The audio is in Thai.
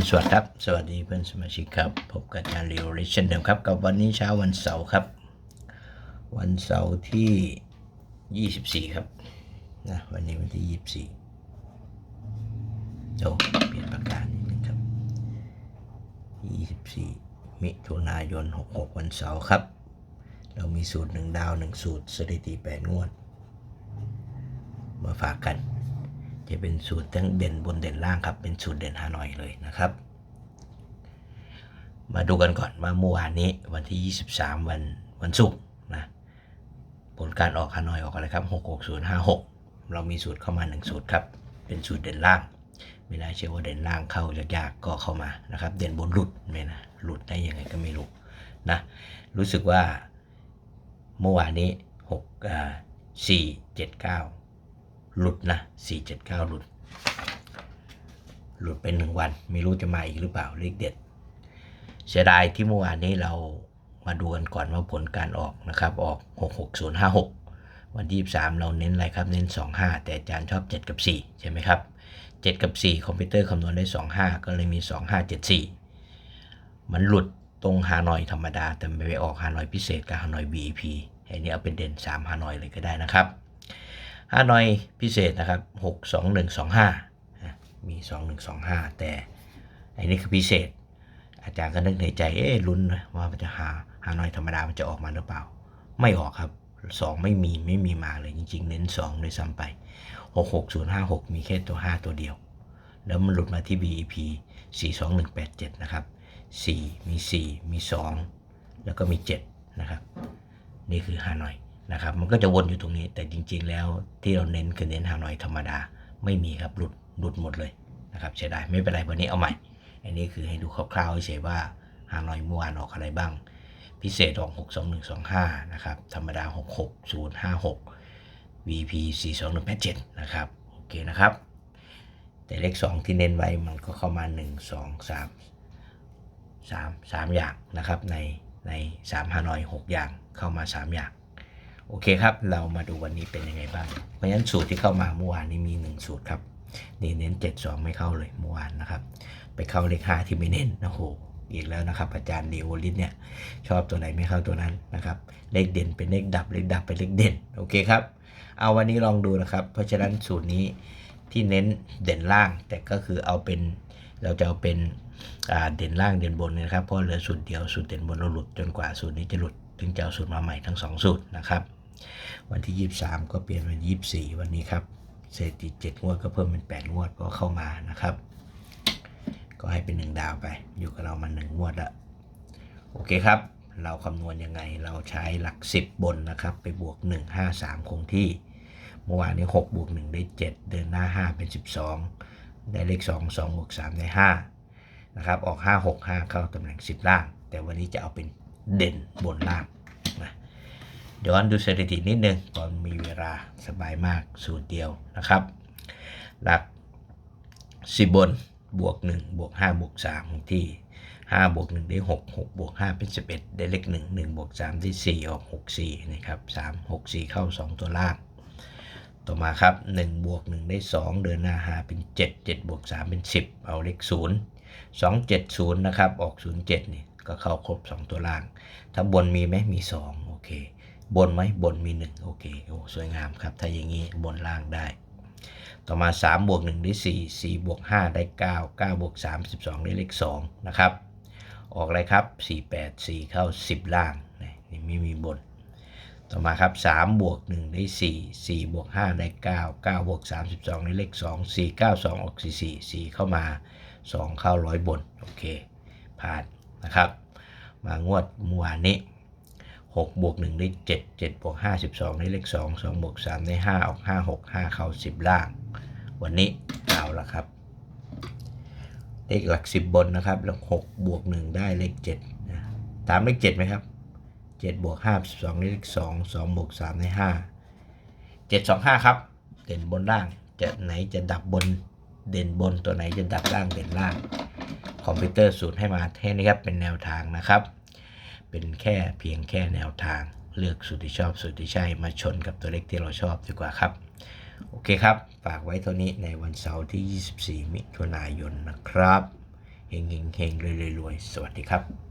รุณสวัสดิ์ครับ สวัสดีเพื่อนสมาชิกครับพบกับอาจารย์เรียวริเช่นเดิมครับ กับวันนี้เช้าวันเสาร์ครับ วันเสาร์ที่ 24 ครับนะวันนี้วันที่ 24โอ้เปลี่ยนประกาศนิดนึงครับ 24 มิถุนายน 66 วันเสาร์ครับ เรามีสูตร 1 ดาว 1 สูตรสถิติ 8 งวด มาฝากกัน จะเป็นสูตรทั้งเด่นบนเด่นล่างครับ เป็นสูตรเด่นฮานอยเลยนะครับ มาดูกันก่อนว่าเมื่อวานนี้วันที่ 23 วันวันศุกร์นะผลการออกฮานอยออกอะไรครับ 66056 เรามีสูตรเข้ามา 1 สูตรครับ เป็นสูตรเด่นล่างไม่น่าเชื่อว่าเด่นล่างเข้ายากๆก็เข้ามานะครับ เด่นบนหลุดไม่นะหลุดได้ยังไงก็ไม่รู้นะรู้สึกว่าเมื่อวานนี้6อ่า479 หลุดนะ479หลุด หลุดเป็นหนึ่งวัน ไม่รู้จะมาอีกหรือเปล่าเลขเด็ด เสียดายที่เมื่อวานนี้เรามาดูกันก่อนว่าผลการออกนะครับ ออก 66056 วันที่ 23 เราเน้นอะไรครับ เน้น 25 แต่อาจารย์ชอบ 7 กับ 4 ใช่ไหมครับ 7 กับ 4 คอมพิวเตอร์คำนวณได้ 25 ก็เลยมี 2574 มันหลุดตรงฮานอยธรรมดา แต่ไม่ไปออกฮานอยพิเศษกับฮานอย VIP อันนี้เอาเป็นเด่น 3 ฮานอยเลยก็ได้นะครับ ฮานอยพิเศษนะครับ 6 2 1 2 5นะมี 2 1 2 5 แต่อันนี้คือพิเศษ อาจารย์ก็นึกในใจ เอ๊ะลุ้นว่ามันจะหาฮานอยธรรมดามันจะออกมาหรือเปล่า ไม่ออกครับ 2 ไม่มีไม่มีมาเลยจริง ๆ เน้น2ด้วยซ้ำไป 6 6 0 5 6 มีแค่ตัว 5 ตัวเดียว แล้วมันหลุดมาที่ BEP 42187 นะครับ 4 มี 4 มี 2 แล้วก็มี 7 นะครับ นี่คือฮานอย นะครับ มันก็จะวนอยู่ตรงนี้ แต่จริง ๆ แล้วที่เราเน้นคือเน้นฮานอยธรรมดา ไม่มีครับหลุดหลุดหมดเลยนะครับเสียดายไม่เป็นไรวันนี้เอาใหม่ อันนี้คือให้ดูคร่าวๆเฉยว่าฮานอยเมื่อวานออกอะไรบ้าง พิเศษออก62125 นะครับ ธรรมดา 66056 VP 42187 นะครับ โอเคนะครับ แต่เลข 2 ที่เน้นไว้มันก็เข้ามา 1 2 3 3 3 อย่างนะครับ ในใน3ฮานอย 6 อย่างเข้ามา 3 อย่าง โอเคครับ เรามาดูวันนี้เป็นยังไงบ้าง เพราะฉะนั้นสูตรที่เข้ามาเมื่อวานนี้มี 1 สูตรครับ นี่เน้น 7 2 ไม่เข้าเลยเมื่อวานนะครับ ไปเข้าเลข5ที่ไม่เน้นโอ้โหอีกแล้วนะครับ อาจารย์เดโอลิสเนี่ยชอบตัวไหนไม่เข้าตัวนั้นนะครับ เลขเด่นเป็นเลขดับเลขดับเป็นเลขเด่นโอเคครับ เอาวันนี้ลองดูนะครับ เพราะฉะนั้นสูตรนี้ที่เน้นเด่นล่าง แต่ก็คือเอาเป็นเราจะเอาเป็นเด่นล่างเด่นบนนะครับเพราะเหลือสูตรเดียวสูตรเด่นบนเราหลุดจนกว่าสูตรนี้จะหลุดถึงจะเอาสูตรมาใหม่ทั้งสองสูตรนะครับ วันที่ 23 ก็เปลี่ยนเป็น24 วันนี้ครับเศรษฐี7งวดก็เพิ่มเป็น 8 งวดก็เข้ามานะครับ ก็ให้เป็น 1 ดาวไป อยู่กับเรามา 1 งวดละโอเคครับ เราคำนวณยังไงเราใช้หลัก 10 บนนะครับ ไปบวก 1 5 3 คงที่ เมื่อวานนี้ 6 บวก 1 ได้ 7 เดินหน้า 5 เป็น 12 ได้เลข 2 2 บวก 3 ได้ 5 นะครับ ออก 5 6 5 เข้าตำแหน่ง 10 ล่าง แต่วันนี้จะเอาเป็นเด่นบนล่าง ย้อนดูสถิตินิดนึงตอนมีเวลาสบายมากสูตรเดียวนะครับ หลัก 10 บนบวก 1 บวก 5 บวก 3 ที่ 5 บวก 1 ได้ 6 6 บวก 5 เป็น 11 ได้เลข 1 1 บวก 3 ได้ 4 ออก 6 4 นะครับ 3 6 4 เข้า 2 ตัวล่าง ต่อมาครับ 1 บวก 1 ได้ 2 เดินหน้า 5 เป็น 7 7 บวก 3 เป็น 10 เอาเลข 0 2 7 0 นะครับ ออก 0 7นี่ก็เข้าครบ 2 ตัวล่าง ถ้าบนมีไหมมี 2 โอเค บนไหมบนมี 1 โอเคโอ้สวยงามครับ ถ้าอย่างนี้บนล่างได้ ต่อมา 3 บวก 1 ได้ 4 4 บวก 5 ได้ 9 9 บวก 3 12 ได้เลข2นะครับ ออกอะไรครับ 4 8 4 เข้า 10 ล่าง นี่ไม่มีบน ต่อมาครับ3บวก 1 ได้ 4 4 บวก 5 ได้ 9 9 บวก32ได้เลข 2 4 9 2 ออก 4 4 4 เข้ามา 2 เข้าร้อยบน โอเค ผ่านนะครับ มางวดเมื่อวานนี้ 6บวก1ได้ 7 7บวก5 12ได้เลข 2 2บวก3ได้5ออก5 6 5 เข้า 10 ล่าง วันนี้เอาละครับ เลขหลัก 10 บนนะครับหลัก6บวก1ได้เลข7นะตามเลข7ไหมครับ7บวก5 12ได้เลข 2 2บวก3ได้ 5 7 2 5 ครับ เด่นบนล่าง จะไหนจะดับบนเด่นบนตัวไหนจะดับล่างเด่นล่าง คอมพิวเตอร์สูตรให้มาแค่นี้ครับเป็นแนวทางนะครับ เป็นแค่เพียงแค่แนวทางเลือกสูตรที่ชอบสูตรที่ใช่มาชนกับตัวเลขที่เราชอบดีกว่าครับ โอเคครับ ฝากไว้เท่านี้ในวันเสาร์ที่ 24 มิถุนายนนะครับเฮงเฮงเฮงรวยรวยรวยสวัสดีครับ